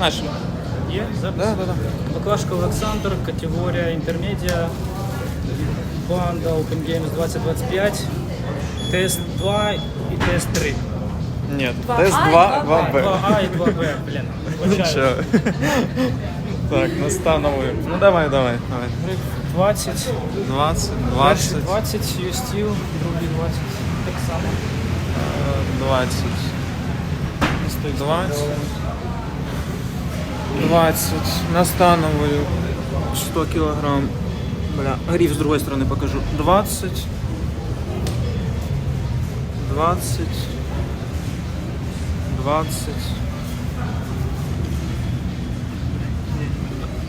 Наш. Є запис? Да, да, да. Баклашко Олександр, категорія інтермедіа, банда Open Games 2025, тест 2 і тест 3. Нет. Два Тест А і 2, два 2Б. 2А і 2Б, блін. вибачаю. Нічого. Так, настановую. Ну давай, давай, давай. Гриф 20, 20, перший 20, 20, юстіл, другий 20, так само. е, 20, Не стоїть. 20, 20. Настановую 100 килограмм. Бля, гриф с другой стороны покажу. 20, 20, 20,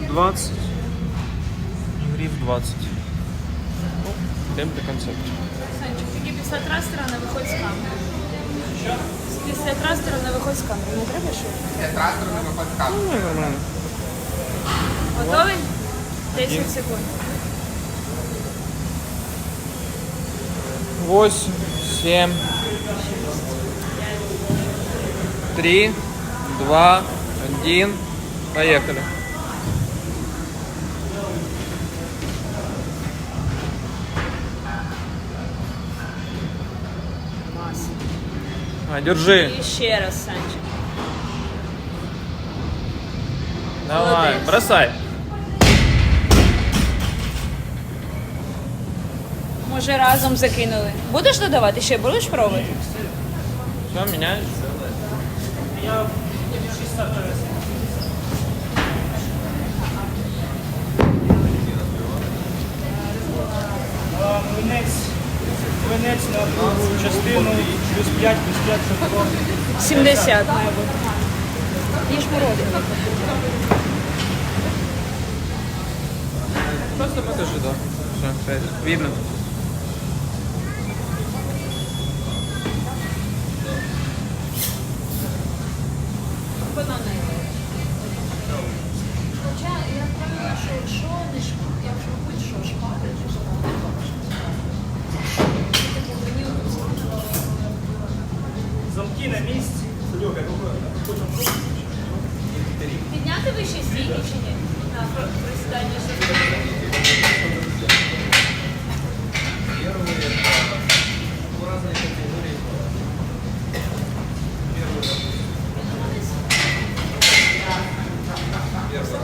20, гриф 20. Ну, до концепту. Санчик, тільки після трастера не виходь з камери. Після трастера не виходь з камери. Не треба що? Ну, нормально. Готовий? 10 секунд. 8, 7, 3, 2, 1. Поехали. А, держи. І ще раз, Санчик. Давай, Молодец. бросай. Може разом закинули. Будеш додавати ще? Будеш пробувати? Все, меняешь. Я шість млинець на другу частину, плюс 5, плюс 5, щоб було 70 має бути. Їж морози. Просто покажи, да. Все, видно.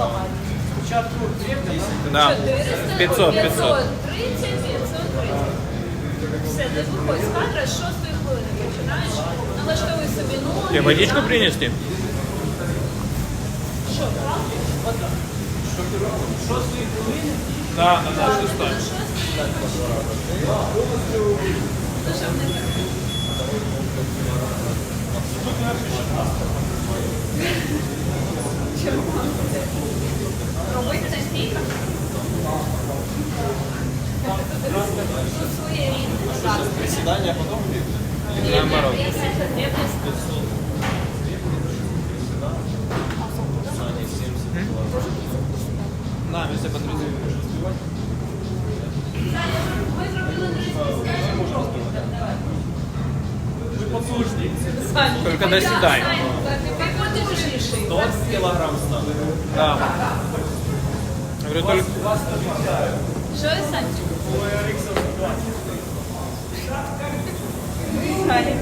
Спочатку двірка, Да. 500, 500. 530, 530. Все, не виходь з кадра, з шостої хвилини починаєш, налаштовуй собі ноги. Тебе водичку принести? Що, правда? Да, да, да, шестой. Робити на стійках? Тут своє рівне. Приседания потом или наоборот? Да, если подразумеваешь. Только доседай. Подовжіший. 100 кілограм став. Да. Говорю, только... Що, Санчик? Далі.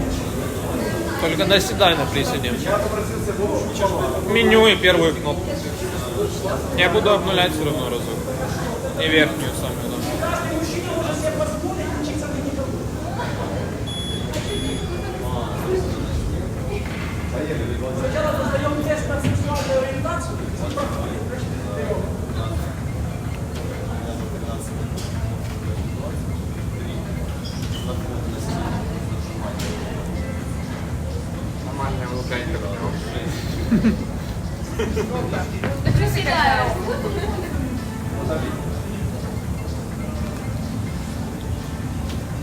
Только на приседе. Меню и первую кнопку. Я буду обнулять все равно разок. И верхнюю самую, да. Нормальная Присідаю.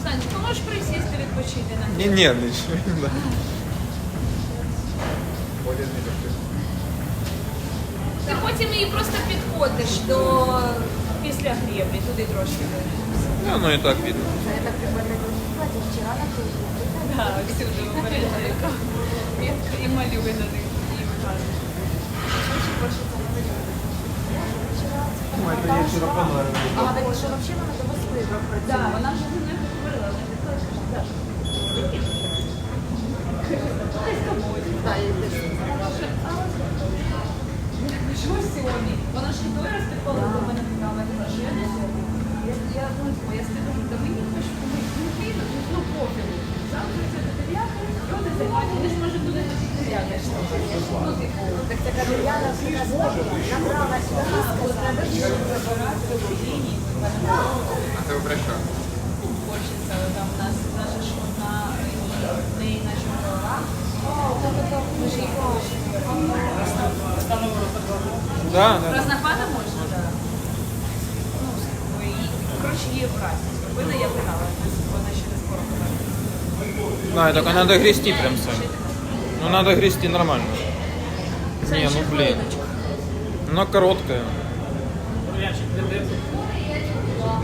Сань, ти можеш присісти відпочити на Не нервничай. Да. Ти потім її просто підходиш до після греблі, туди трошки. Ну, оно и так видно. Это прикольно. Кстати, вчера на Так, Ксюша вибирає і малює на них. Ну, это я вчера планировала. А, так что вообще нам это воспитывать. Да, она же Дерев'яна набрала А це ви що? Хочеться, там у нас наша ж одна в неї наче голова. Ми ж її Да, да. Краснопада можна? Так. Ну, ви її- коротше, її операцію зробили, я питала, вона ще не скоро повернеться. Да, только надо грести прям все. Ну надо грести нормально. Це Не, ще ну блин. хвилиночку. Она короткая. Янчик, де де?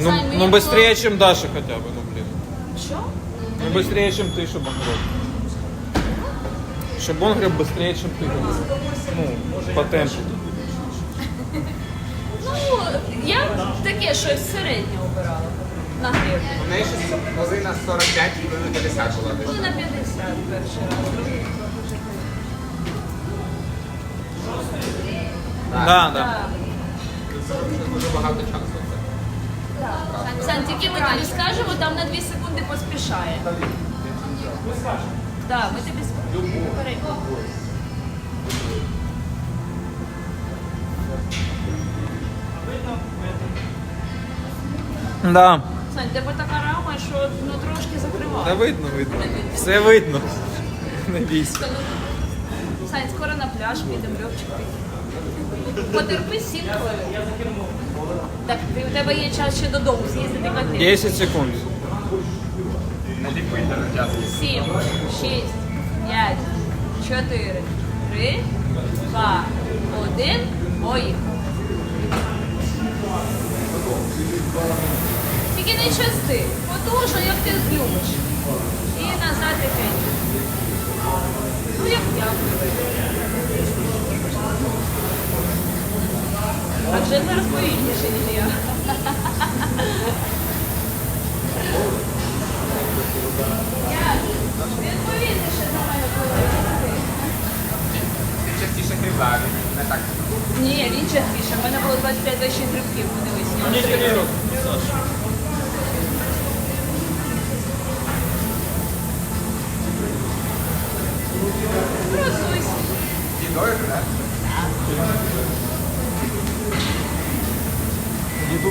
Ну, Сань, ну мені быстрее, було- чем Даша хотя бы, ну блин. Що? Ну быстрее, чем ты, чтобы он греб. Чтобы он греб быстрее, чем ты. Ну, по темпу. Ну, я таке щось середнє обирала на гривні. У неї щось хвилина 45, хвилина 50 була десь. Були на 50 перший раз. другий Да. Так. Це дуже багато часу. це. Сань, тільки ми тобі скажемо, там на 2 секунди поспішає. Так, ми тобі скажемо. Да. Сань, тебе така рама, що ну трошки закриває. Да видно, видно. Все видно. Не бійся. Сань, скоро пляж підемо, Льовчик такий. Потерпи сім хвилин. Так, ти, у тебе є час ще додому з'їздити котельні. 10 секунд. Сім, шість, п'ять, чотири, три, два, один. Поїхали. Тільки не части, потужно, як ти любиш. І назад тихенько. Ну, як я. А вже зараз повільніше, ніж я. Я він повільніше за мною повинен. Ти частіше крівлаві, не так. Ні, він частіше. У мене було 25 тисяч грибків, подивись. Руку. Красуйся. Дідою ж, так? У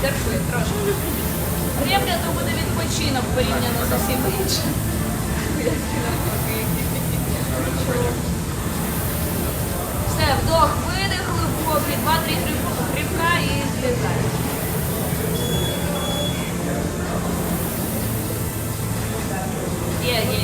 терпи трошки. Гребля то буде відпочинок порівняно з усім іншим. Все, вдох, видих, глибокий, два-три грибка і злізай. Є, є,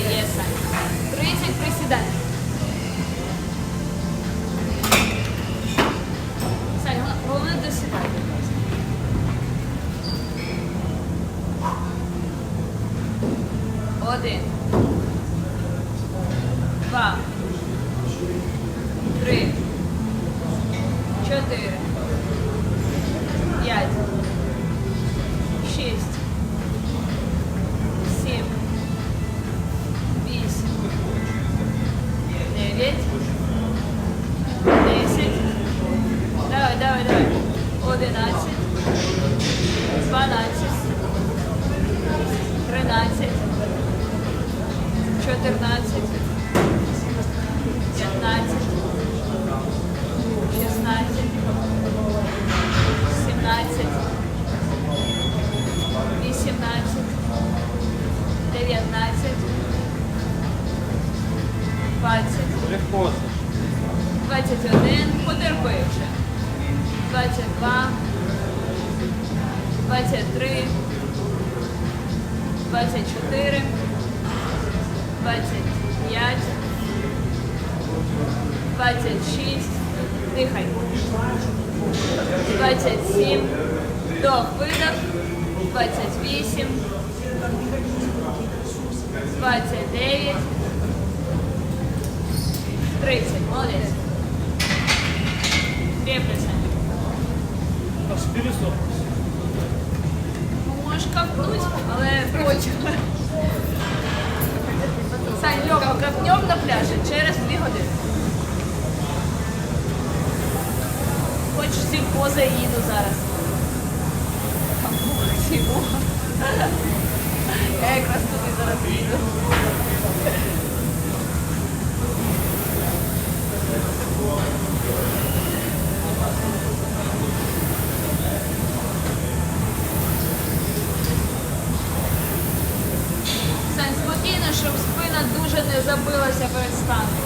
10. Давай, давай, давай. 11. 12. 13. 14. 15. 16. 17. 18. 19. 20. ти просиш? 21. Потерпивши. 22. 23. 24. 25. 26. Дихай. 27. Вдох, видох. 28. 29. 30, молодець. Крепляйся. Можеш капнуть, але хочу. Сань, Льоха, капнем на пляжі через 2 години. Хочеш всі пози їду зараз. Я якраз туди зараз їду. Спокійно, щоб спина дуже не забилася перед станком.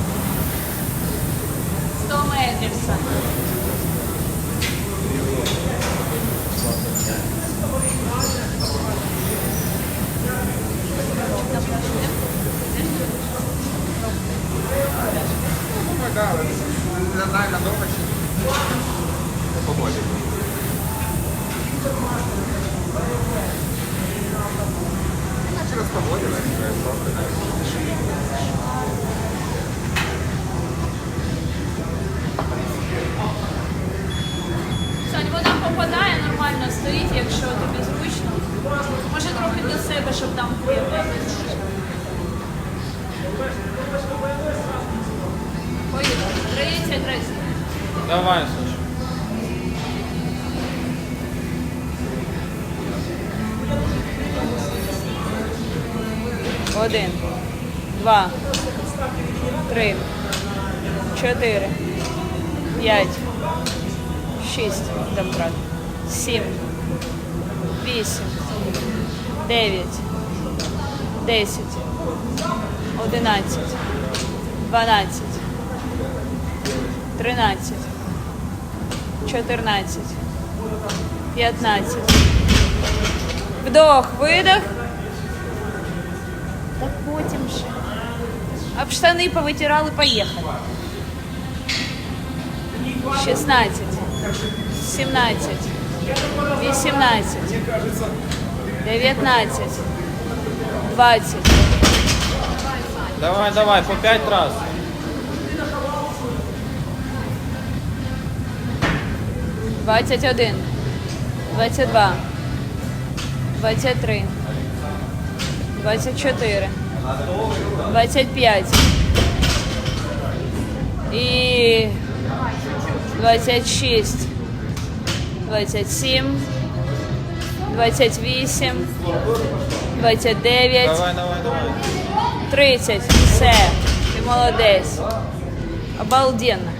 що він Давай, Саша. Один, два, три, чотири, п'ять, шість, домкрат, сім, вісім, дев'ять, десять, одинадцять, дванадцять, тринадцять, чотирнадцять, п'ятнадцять. Вдох, видох. Та потім ще. Об штани повитирали, поїхали. 16, 17, 18, 19, 20, Давай, давай, по пять раз. Двадцять один, двадцять два, двадцять три, двадцять чотири, двадцять п'ять і двадцять шість, двадцять сім, двадцять вісім, двадцять дев'ять. Давай, давай, давай. 30. Все. Ти молодець. Обалденно.